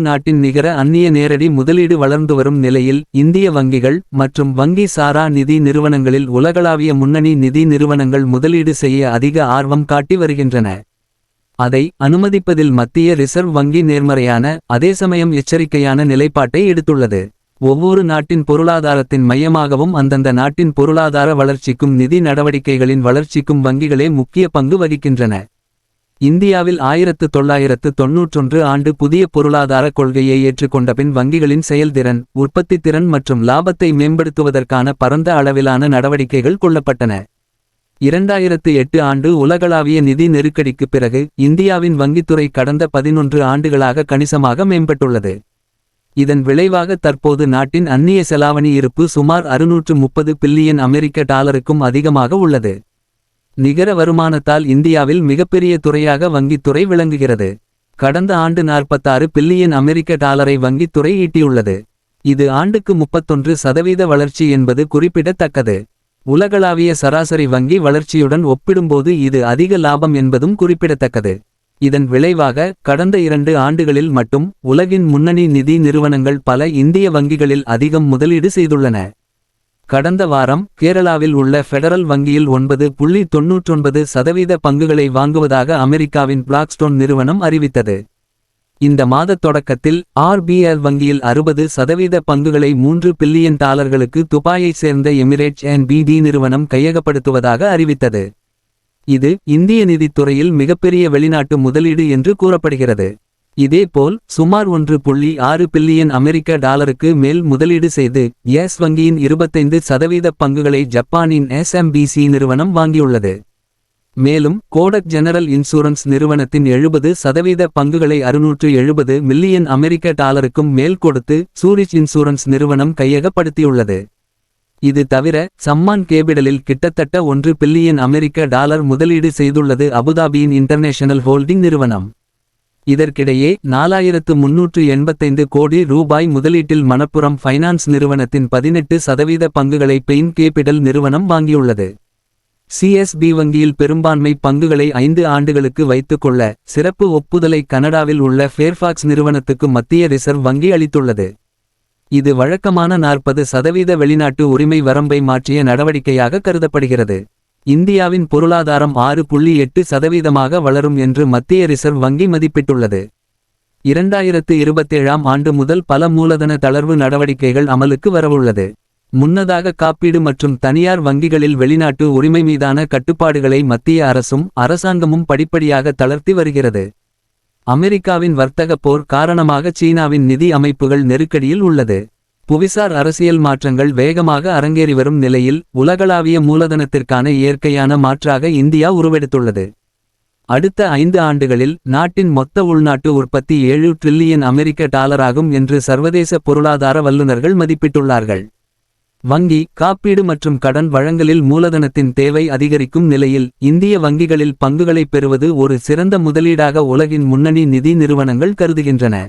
நாட்டின் நிகர அந்நிய நேரடி முதலீடு வளர்ந்து வரும் நிலையில் இந்திய வங்கிகள் மற்றும் வங்கி சாரா நிதி நிறுவனங்களில் உலகளாவிய முன்னணி நிதி நிறுவனங்கள் முதலீடு செய்ய அதிக ஆர்வம் காட்டி வருகின்றன. அதை அனுமதிப்பதில் மத்திய ரிசர்வ் வங்கி நேர்மறையான அதே சமயம் எச்சரிக்கையான நிலைப்பாட்டை எடுத்துள்ளது. ஒவ்வொரு நாட்டின் பொருளாதாரத்தின் மையமாகவும் அந்தந்த நாட்டின் பொருளாதார வளர்ச்சிக்கும் நிதி நடவடிக்கைகளின் வளர்ச்சிக்கும் வங்கிகளே முக்கிய பங்கு வகிக்கின்றன. இந்தியாவில் ஆயிரத்து தொள்ளாயிரத்து தொன்னூற்றொன்று ஆண்டு புதிய பொருளாதார கொள்கையை ஏற்றுக்கொண்டபின் வங்கிகளின் செயல்திறன் உற்பத்தி திறன் மற்றும் லாபத்தை மேம்படுத்துவதற்கான பரந்த அளவிலான நடவடிக்கைகள் கொள்ளப்பட்டன. இரண்டாயிரத்து எட்டு ஆண்டு உலகளாவிய நிதி நெருக்கடிக்குப் பிறகு இந்தியாவின் வங்கித்துறை கடந்த பதினொன்று ஆண்டுகளாக கணிசமாக மேம்பட்டுள்ளது. இதன் விளைவாக தற்போது நாட்டின் அந்நிய செலாவணி இருப்பு சுமார் அறுநூற்று முப்பது பில்லியன் அமெரிக்க டாலருக்கும் அதிகமாக உள்ளது. நிகர வருமானத்தால் இந்தியாவில் மிகப்பெரிய துறையாக வங்கித்துறை விளங்குகிறது. கடந்த ஆண்டு நாற்பத்தாறு பில்லியன் அமெரிக்க டாலரை வங்கித்துறை ஈட்டியுள்ளது. இது ஆண்டுக்கு முப்பத்தொன்று சதவீத வளர்ச்சி என்பது குறிப்பிடத்தக்கது. உலகளாவிய சராசரி வங்கி வளர்ச்சியுடன் ஒப்பிடும்போது இது அதிக லாபம் என்பதும் குறிப்பிடத்தக்கது. இதன் விளைவாக கடந்த இரண்டு ஆண்டுகளில் மட்டும் உலகின் முன்னணி நிதி நிறுவனங்கள் பல இந்திய வங்கிகளில் அதிகம் முதலீடு செய்துள்ளன. கடந்த வாரம் கேரளாவில் உள்ள ஃபெடரல் வங்கியில் ஒன்பது புள்ளி தொன்னூற்றொன்பது சதவீத பங்குகளை வாங்குவதாக அமெரிக்காவின் பிளாக்ஸ்டோன் நிறுவனம் அறிவித்தது. இந்த மாதத் தொடக்கத்தில் ஆர்பிஎல் வங்கியில் அறுபது சதவீத பங்குகளை மூன்று பில்லியன் டாலர்களுக்கு துபாயைச் சேர்ந்த எமிரேட்ஸ் அண்ட் பிடி நிறுவனம் கையகப்படுத்துவதாக அறிவித்தது. இது இந்திய நிதித்துறையில் மிகப்பெரிய வெளிநாட்டு முதலீடு என்று கூறப்படுகிறது. இதேபோல் சுமார் ஒன்று புள்ளி ஆறு பில்லியன் அமெரிக்க டாலருக்கு மேல் முதலீடு செய்து எஸ் வங்கியின் இருபத்தைந்து சதவீத பங்குகளை ஜப்பானின் எஸ்எம்பிசி நிறுவனம் வாங்கியுள்ளது. மேலும் கோடக் ஜெனரல் இன்சூரன்ஸ் நிறுவனத்தின் எழுபது சதவீத பங்குகளை அறுநூற்று எழுபது மில்லியன் அமெரிக்க டாலருக்கும் மேல் கொடுத்து சூரிச் இன்சூரன்ஸ் நிறுவனம் கையகப்படுத்தியுள்ளது. இது தவிர சம்மான் கேபிடலில் கிட்டத்தட்ட ஒன்று பில்லியன் அமெரிக்க டாலர் முதலீடு செய்துள்ளது அபுதாபியின் இன்டர்நேஷனல் ஹோல்டிங் நிறுவனம். இதற்கிடையே நாலாயிரத்து முன்னூற்று எண்பத்தைந்து கோடி ரூபாய் முதலீட்டில் மணப்புரம் ஃபைனான்ஸ் நிறுவனத்தின் பதினெட்டு சதவீத பங்குகளை பெயின் கேபிடல் நிறுவனம் வாங்கியுள்ளது. சிஎஸ்பி வங்கியில் பெரும்பான்மை பங்குகளை ஐந்து ஆண்டுகளுக்கு வைத்துக்கொள்ள சிறப்பு ஒப்புதலை கனடாவில் உள்ள ஃபேர்ஃபாக்ஸ் நிறுவனத்துக்கு மத்திய ரிசர்வ் வங்கி அளித்துள்ளது. இது வழக்கமான நாற்பது சதவீத வெளிநாட்டு உரிமை வரம்பை மாற்றிய நடவடிக்கையாக கருதப்படுகிறது. இந்தியாவின் பொருளாதாரம் ஆறு புள்ளி எட்டு சதவீதமாக வளரும் என்று மத்திய ரிசர்வ் வங்கி மதிப்பிட்டுள்ளது. இரண்டாயிரத்து இருபத்தேழாம் ஆண்டு முதல் பல மூலதன தளர்வு நடவடிக்கைகள் அமலுக்கு வரவுள்ளது. முன்னதாக காப்பீடு மற்றும் தனியார் வங்கிகளில் வெளிநாட்டு உரிமை மீதான கட்டுப்பாடுகளை மத்திய அரசும் அரசாங்கமும் படிப்படியாக தளர்த்தி வருகிறது. அமெரிக்காவின் வர்த்தக போர் காரணமாக சீனாவின் நிதி அமைப்புகள் நெருக்கடியில் உள்ளது. புவிசார் அரசியல் மாற்றங்கள் வேகமாக அரங்கேறி வரும் நிலையில் உலகளாவிய மூலதனத்திற்கான இயற்கையான மாற்றாக இந்தியா உருவெடுத்துள்ளது. அடுத்த ஐந்து ஆண்டுகளில் நாட்டின் மொத்த உள்நாட்டு உற்பத்தி ஏழு டிரில்லியன் அமெரிக்க டாலராகும் என்று சர்வதேச பொருளாதார வல்லுநர்கள் மதிப்பிட்டுள்ளார்கள். வங்கி காப்பீடு மற்றும் கடன் வழங்கலில் மூலதனத்தின் தேவை அதிகரிக்கும் நிலையில் இந்திய வங்கிகளில் பங்குகளைப் பெறுவது ஒரு சிறந்த முதலீடாக உலகின் முன்னணி நிதி நிறுவனங்கள் கருதுகின்றன.